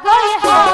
gostoso.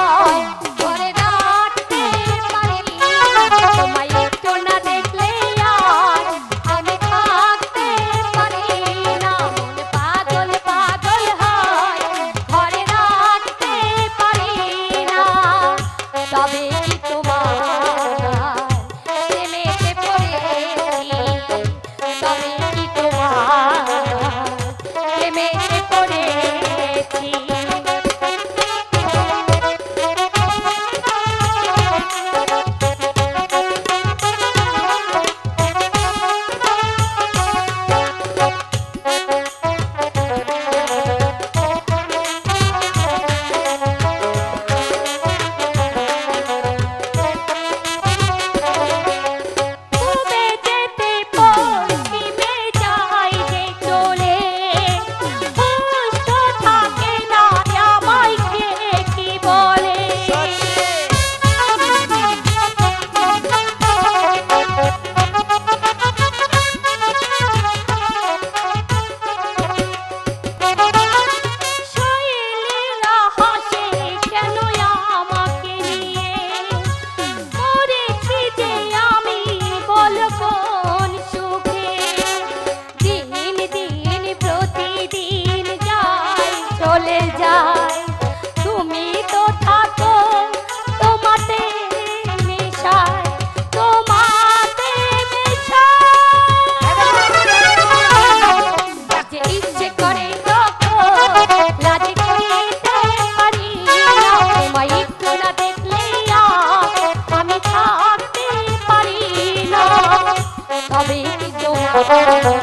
Thank you.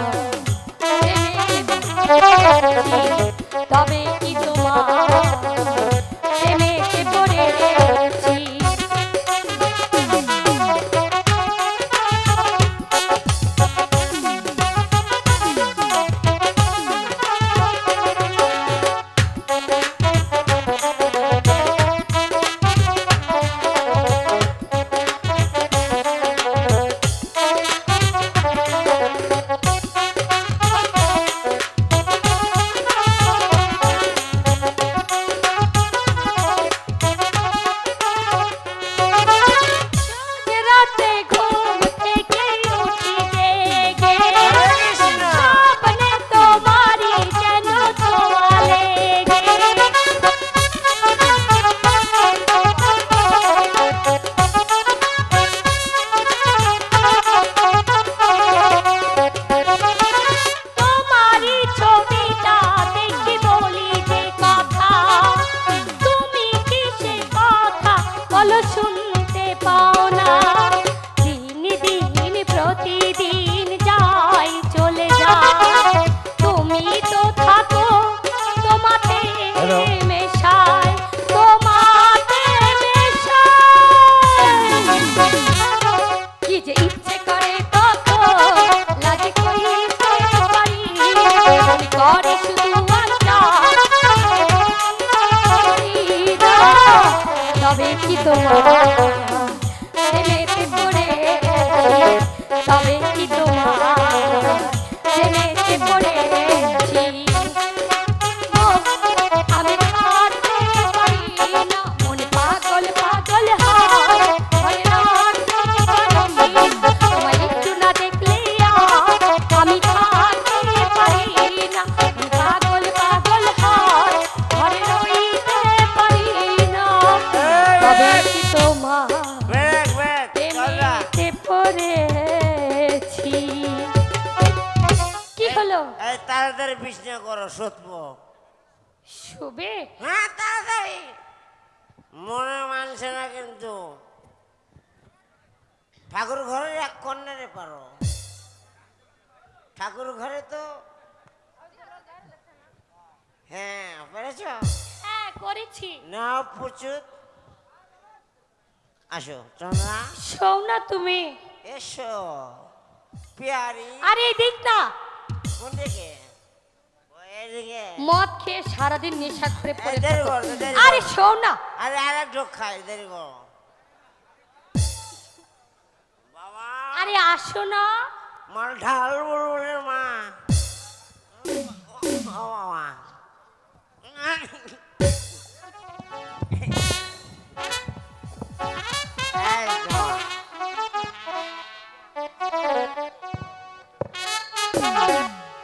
তাড়াতাড়ি বিছনা করো সত্য। শুবে? হ্যাঁ তাড়াতাড়ি। মনে মানছে না কিন্তু ঠাকুর ঘরের এক কর্নারে পারো। ঠাকুর ঘরে তো হ্যাঁ পেরেছ? হ্যাঁ করেছি। না প্রচুর। আসো চন্দ্রা। শোন না তুমি। এসো পিয়ারি। আরে দেখ না। কোন দিকে? মদ খেয়ে সারাদিন নেশা করে পড়ে আরে না। আরে ঢোক খাই দেরি বাবা। আরে আসো না। মাল ঢাল মা।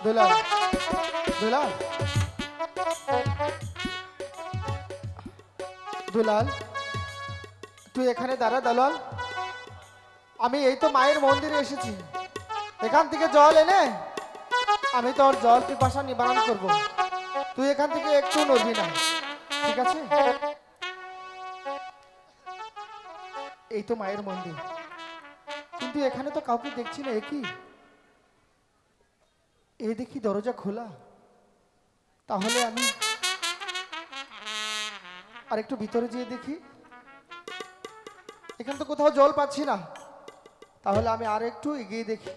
দুলা দুলাল। দুলাল, তুই এখানে দাঁড়া দালাল। আমি এই তো মায়ের মন্দিরে এসেছি। এখান থেকে জল এনে আমি তোর জল পিপাসা নিবারণ করব। তুই এখান থেকে একটু নড়বি না, ঠিক আছে? এই তো মায়ের মন্দির। কিন্তু এখানে তো কাউকে দেখছি না একই এ দেখি দরজা খোলা। তাহলে আমি আর একটু ভিতরে যেয়ে দেখি। এখানে তো কোথাও জল পাচ্ছি না। তাহলে আমি আর একটু এগিয়ে দেখি।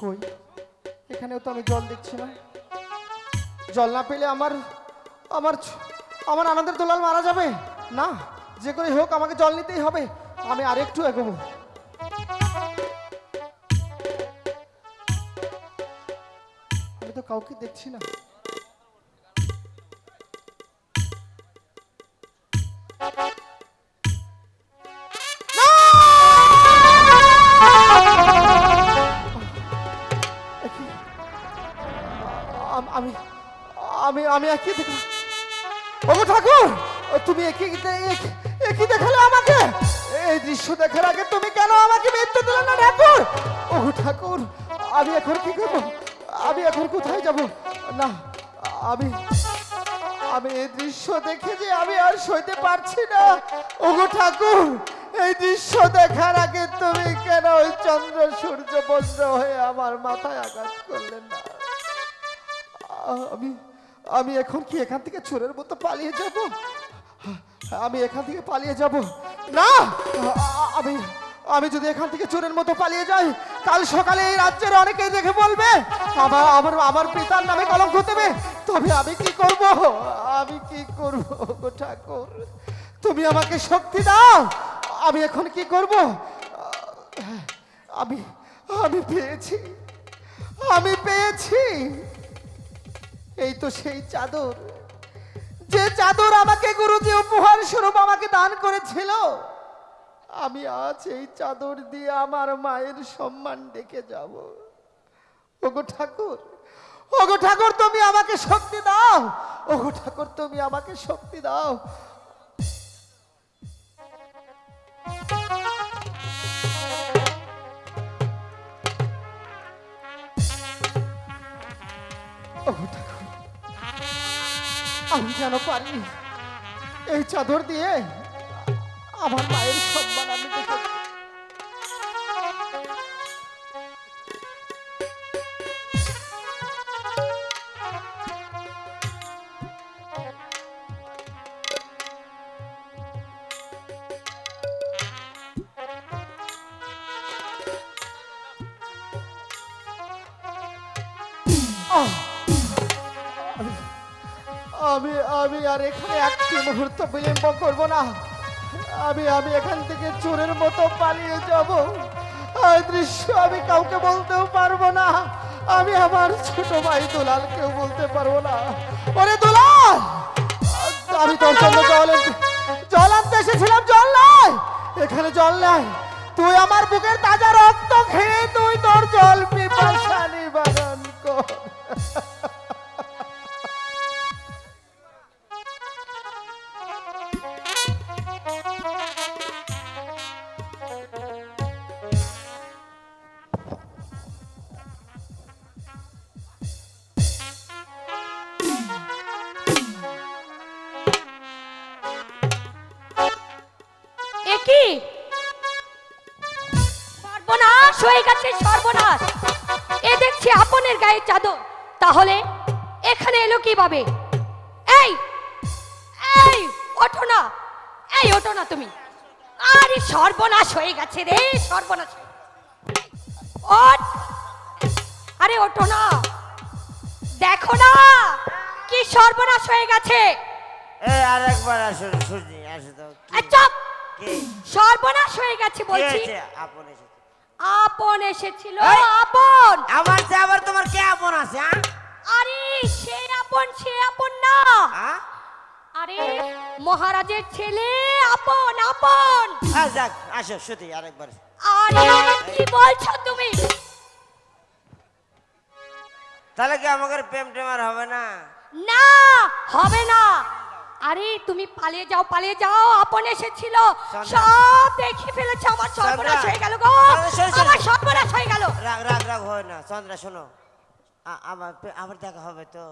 কই? এখানেও তো আমি জল দেখছি না। জল না পেলে আমার আমার আমার আনন্দের দোলাল মারা যাবে। না, যে করে হোক আমাকে জল নিতেই হবে। আমি আরেকটু এগোবো। তো কাউকে দেখছি না? আম- আমি একই ঠাকুর, তুমি একই একই দেখালে আমাকে? এই দৃশ্য দেখার আগে তুমি কেন আমাকে মৃত্যু দিলে না ঠাকুর? ওগো ঠাকুর, আমি এখন কি করব? আমি এখন কোথায় যাব? না, আমি আমি এই দৃশ্য দেখে যে আমি আর সইতে পারছি না। ওগো ঠাকুর, এই দৃশ্য দেখার আগে তুমি কেন ওই চন্দ্র সূর্য বজ্র হয়ে আমার মাথায় আঘাত করলেন না? আমি আমি এখন কি এখান থেকে চোরের মতো পালিয়ে যাব? আমি এখান থেকে পালিয়ে যাব? না আমি আমি যদি এখান থেকে চোরের মতো পালিয়ে যাই, কাল সকালে এই রাজ্যের অনেকেই দেখে বলবে, আমার আমার আমার পিতার নামে কলঙ্ক দেবে। তবে আমি কি করব? আমি কি করব ঠাকুর? তুমি আমাকে শক্তি দাও। আমি এখন কি করব? আমি আমি পেয়েছি। আমি পেয়েছি। এই তো সেই চাদর। যে চাদর আমাকে গুরুজি উপহার স্বরূপ আমাকে দান করেছিল আমি আজ এই চাদর দিয়ে আমার মায়ের সম্মান ডেকে যাব। ওগো ঠাকুর ওগো ঠাকুর, তুমি আমাকে শক্তি দাও। ওগো ঠাকুর, তুমি আমাকে শক্তি দাও। আমি কেন পারি এই চাদর দিয়ে আমার মায়ের সম্মান আমি আমি- আমি আর এখানে একটি মুহূর্ত বিলম্ব করব না। আমি আমি এখান থেকে চোরের মতো পালিয়ে যাব। এই দৃশ্য আমি কাউকে বলতেও পারব না। আমি আমার ছোট ভাই দুলালকেও বলতে পারব না। ওরে দুলাল! আমি তোর জন্য জল জল আনতে এসেছিলাম, জল নাই! এখানে জল নাই। তুই আমার বুকের তাজা রক্ত খেয়ে তুই তোর জল পিপাসা হয়ে সর্বনাশ। এ দেখছি আপনের গায়ে চাদর। তাহলে এখানে এলো কীভাবে? এই এই ওঠো না। এই ওঠো না তুমি। আরে সর্বনাশ হয়ে গেছে রে সর্বনাশ ওঠ। আরে ওঠো না। দেখো না কি সর্বনাশ হয়ে গেছে। এই আরেকবার আসুন সুজি আসো তো কি সর্বনাশ হয়ে গেছে বলছি? আপন আপন এসেছিল! আপন। আমার চেয়ে আবার তোমার কে আপন আছে হ্যাঁ? আরে সে আপন সে আপন না। হ্যাঁ? আরে মহারাজের ছেলে আপন আপন। হ্যাঁ যাক আসো সুতি আরেকবার। আরে কি বলছো তুমি? তাহলে কি আমাকে প্রেম টেম আর হবে না? না হবে না। আরে তুমি পালিয়ে যাও পালিয়ে যাও আপন এসেছিল। সব দেখে ফেলেছে আমার সর্বনাশ হয়ে গেল গো। আমার সর্বনাশ হয়ে গেল। রাগ রাগ রাগ হয় না। চন্দ্রা শোনো। আবার আবার দেখা হবে তো।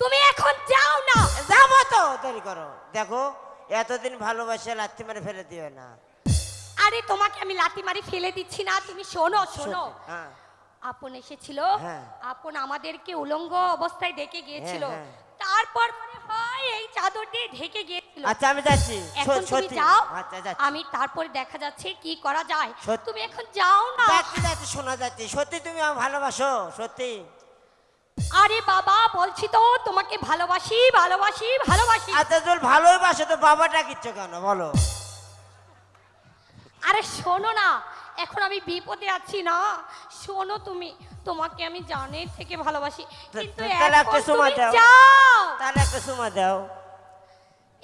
তুমি এখন যাও না। যাব তো দেরি করো। দেখো এতদিন ভালোবাসে লাত্তি মেরে ফেলে দিও না। আরে তোমাকে আমি লাতি মারি ফেলে দিচ্ছি না। তুমি শোনো শোনো। হ্যাঁ। আপন এসেছিল। হ্যাঁ। আপন আমাদেরকে উলঙ্গ অবস্থায় ডেকে গিয়েছিল। হ্যাঁ, তারপর এই চাদর দিয়ে ঢেকে গিয়েছিল। আচ্ছা আমি যাচ্ছি। এখন তুমি সত্যি। যাও আচ্ছা যাচ্ছি। আমি তারপরে দেখা যাচ্ছে কি করা যায়। সত্যি। তুমি এখন যাও না। যাচ্ছি যাচ্ছি শোনা যাচ্ছে। সত্যি তুমি আমাকে ভালোবাসো সত্যি। আরে বাবা বলছি তো তোমাকে ভালোবাসি ভালোবাসি ভালোবাসি। আচ্ছা তোর ভালোই বাসো তো বাবাটা কিচ্ছু কেন বলো। আরে শোনো না এখন আমি বিপদে আছি না। শোনো তুমি তোমাকে আমি জানের থেকে ভালোবাসি। কিন্তু তাহলে এখন একটা সময় তুমি দাও। যাও। তাহলে একটা সময় দাও।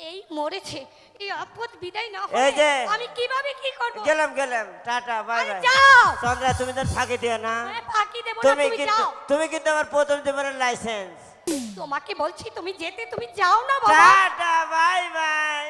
এই মরেছে এই আপদ বিদায় না এই যে। আমি কীভাবে কি করব? গেলাম গেলাম টাটা বাই বাই যাও। চন্দ্রা তুমি তো ফাঁকি দিও না। ফাঁকি দেব না তুমি যাও। তুমি কিন্তু আমার প্রথম জীবনের লাইসেন্স তোমাকে বলছি তুমি যেতে তুমি যাও না বাবা। Tata bye bye